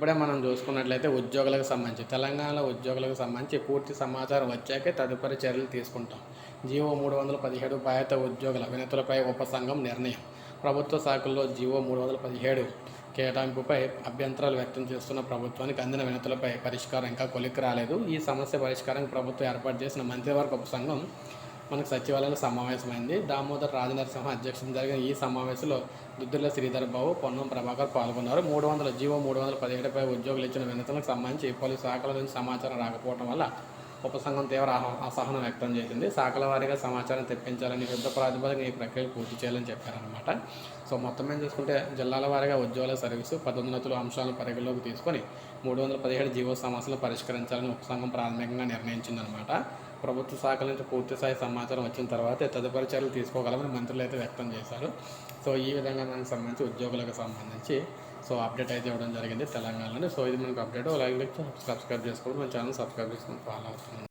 ఇప్పుడే మనం చూసుకున్నట్లయితే ఉద్యోగులకు సంబంధించి తెలంగాణలో ఉద్యోగులకు సంబంధించి పూర్తి సమాచారం వచ్చాకే తదుపరి చర్యలు తీసుకుంటాం. జీవో మూడు వందల పదిహేడు బాధిత ఉద్యోగుల వినతులపై ఉపసంఘం నిర్ణయం. ప్రభుత్వ శాఖల్లో జీవో మూడు వందల పదిహేడు కేటాయింపుపై అభ్యంతరాలు వ్యక్తం చేస్తున్న ప్రభుత్వానికి అందిన వినతులపై పరిష్కారం ఇంకా కొలిక్కి రాలేదు. ఈ సమస్య పరిష్కారానికి ప్రభుత్వం ఏర్పాటు చేసిన మంత్రివర్గ ఉపసంఘం మనకు సచివాలయంలో సమావేశమైంది. దామోదర్ రాజనరసింహ అధ్యక్షతన జరిగిన ఈ సమావేశంలో దుద్దుల శ్రీధర్ బాబు పొన్నం ప్రభాకర్ పాల్గొన్నారు. మూడు వందల జీవో మూడు వందల పదిహేడుపై ఉద్యోగులు ఇచ్చిన వినతులకు సంబంధించి పలు శాఖల నుంచి సమాచారం రాకపోవడం వల్ల ఉపసంఘం తీవ్ర అసహనం వ్యక్తం చేసింది. శాఖల వారీగా సమాచారం తెప్పించాలని యుద్ధ ప్రాతిపదికన ఈ ప్రక్రియ పూర్తి చేయాలని చెప్పారనమాట సో మొత్తం మీద చూసుకుంటే జిల్లాల వారీగా ఉద్యోగుల సర్వీసు పదోన్నతుల అంశాలను పరిగణలోకి తీసుకొని మూడు వందల పదిహేడు జీవో సమస్యలు పరిష్కరించాలని ఉపసంఘం ప్రాథమికంగా నిర్ణయించిందనమాట ప్రభుత్వ శాఖల నుంచి పూర్తి స్థాయి సమాచారం వచ్చిన తర్వాతే తదుపరి చర్యలు తీసుకోగలమని మంత్రులు అయితే వ్యక్తం చేశారు. సో ఈ విధంగా దానికి సంబంధించి ఉద్యోగులకు సంబంధించి సో అప్డేట్ అయితే ఇవ్వడం జరిగింది తెలంగాణలోనే. సో ఇది మనకు అప్డేట్. లైక్ సబ్స్క్రైబ్ చేసుకోండి. మన ఛానల్ సబ్స్క్రైబ్ చేసుకొని ఫాలో అవుతుంది.